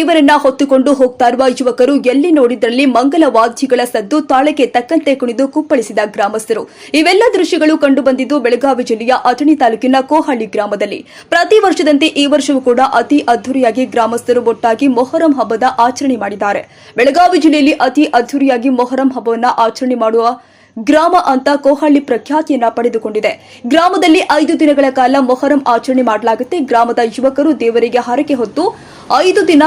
ದೇವರನ್ನ ಹೊತ್ತುಕೊಂಡು ಹೋಗ್ತಾ ಇರುವ ಯುವಕರು ಎಲ್ಲಿ ನೋಡಿದ್ರಲ್ಲಿ ಮಂಗಲ ವಾದ್ಯಗಳ ಸದ್ದು ತಾಳಕ್ಕೆ ತಕ್ಕಂತೆ ಕುಣಿದು ಕುಪ್ಪಳಿಸಿದ ಗ್ರಾಮಸ್ಥರು. ಇವೆಲ್ಲ ದೃಶ್ಯಗಳು ಕಂಡುಬಂದಿದ್ದು ಬೆಳಗಾವಿ ಜಿಲ್ಲೆಯ ಅಥಣಿ ತಾಲೂಕಿನ ಕೋಹಳ್ಳಿ ಗ್ರಾಮದಲ್ಲಿ. ಪ್ರತಿ ವರ್ಷದಂತೆ ಈ ವರ್ಷವೂ ಕೂಡ ಅತಿ ಅದ್ದೂರಿಯಾಗಿ ಗ್ರಾಮಸ್ಥರು ಒಟ್ಟಾಗಿ ಮೊಹರಂ ಹಬ್ಬದ ಆಚರಣೆ ಮಾಡಿದ್ದಾರೆ. ಬೆಳಗಾವಿ ಜಿಲ್ಲೆಯಲ್ಲಿ ಅತಿ ಅದ್ದೂರಿಯಾಗಿ ಮೊಹರಂ ಹಬ್ಬವನ್ನು ಆಚರಣೆ ಮಾಡುವ ಗ್ರಾಮ ಅಂತ ಕೋಹಳ್ಳಿ ಪ್ರಖ್ಯಾತಿಯನ್ನ ಪಡೆದುಕೊಂಡಿದೆ. ಗ್ರಾಮದಲ್ಲಿ ಐದು ದಿನಗಳ ಕಾಲ ಮೊಹರಂ ಆಚರಣೆ ಮಾಡಲಾಗುತ್ತೆ. ಗ್ರಾಮದ ಯುವಕರು ದೇವರಿಗೆ ಹರಕೆ ಹೊತ್ತು ಐದು ದಿನ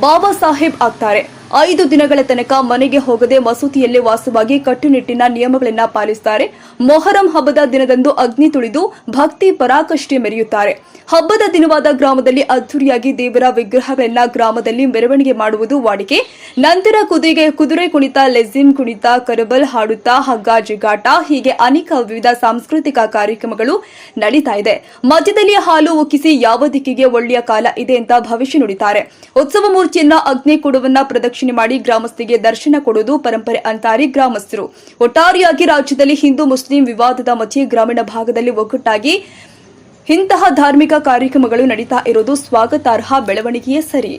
ಬಾಬಾ ಸಾಹೇಬ್ ಆಗ್ತಾರೆ. ಐದು ದಿನಗಳ ತನಕ ಮನೆಗೆ ಹೋಗದೆ ಮಸೂತಿಯಲ್ಲೇ ವಾಸವಾಗಿ ಕಟ್ಟುನಿಟ್ಟಿನ ನಿಯಮಗಳನ್ನು ಪಾಲಿಸುತ್ತಾರೆ ಮೊಹರಂ ಹಬ್ಬದ ದಿನದಂದು ಅಗ್ನಿ ತುಳಿದು ಭಕ್ತಿ ಪರಾಕಷ್ಟಿ ಮೆರೆಯುತ್ತಾರೆ. ಹಬ್ಬದ ದಿನವಾದ ಗ್ರಾಮದಲ್ಲಿ ಅದ್ದೂರಿಯಾಗಿ ದೇವರ ವಿಗ್ರಹಗಳನ್ನ ಗ್ರಾಮದಲ್ಲಿ ಮೆರವಣಿಗೆ ಮಾಡುವುದು ವಾಡಿಕೆ. ನಂತರ ಕುದುರೆ ಕುದುರೆ ಕುಣಿತ, ಲೆಜಿನ್ ಕುಣಿತ, ಕರಬಲ್ ಹಾಡುತ್ತಾ ಹಗ್ಗ ಜಿಗಾಟ ಹೀಗೆ ಅನೇಕ ವಿವಿಧ ಸಾಂಸ್ಕೃತಿಕ ಕಾರ್ಯಕ್ರಮಗಳು ನಡೀತಾ ಇದೆ. ಮಧ್ಯದಲ್ಲಿ ಹಾಲು ಉಕ್ಕಿಸಿ ಯಾವ ದಿಕ್ಕಿಗೆ ಒಳ್ಳೆಯ ಕಾಲ ಇದೆ ಅಂತ ಭವಿಷ್ಯ ನುಡಿತಾರೆ. ಉತ್ಸವ ಮೂರ್ತಿಯನ್ನ ಅಗ್ನಿ ಕೊಡುವನ್ನ ಪ್ರದಕ್ಷಿಣೆ ಮಾಡಿ ಗ್ರಾಮಸ್ಥರಿಗೆ ದರ್ಶನ ಕೊಡುವುದು ಪರಂಪರೆ ಅಂತಾರೆ ಗ್ರಾಮಸ್ಥರು. ಒಟ್ಟಾರೆಯಾಗಿ ರಾಜ್ಯದಲ್ಲಿ ಹಿಂದೂ ಮುಸ್ಲಿಂ ವಿವಾದದ ಮಧ್ಯೆ ಗ್ರಾಮೀಣ ಭಾಗದಲ್ಲಿ ಒಗ್ಗಟ್ಟಾಗಿ ಇಂತಹ ಧಾರ್ಮಿಕ ಕಾರ್ಯಕ್ರಮಗಳು ನಡೀತಾ ಇರೋದು ಸ್ವಾಗತಾರ್ಹ, ಬೆಳವಣಿಗೆಯೇ ಸರಿ.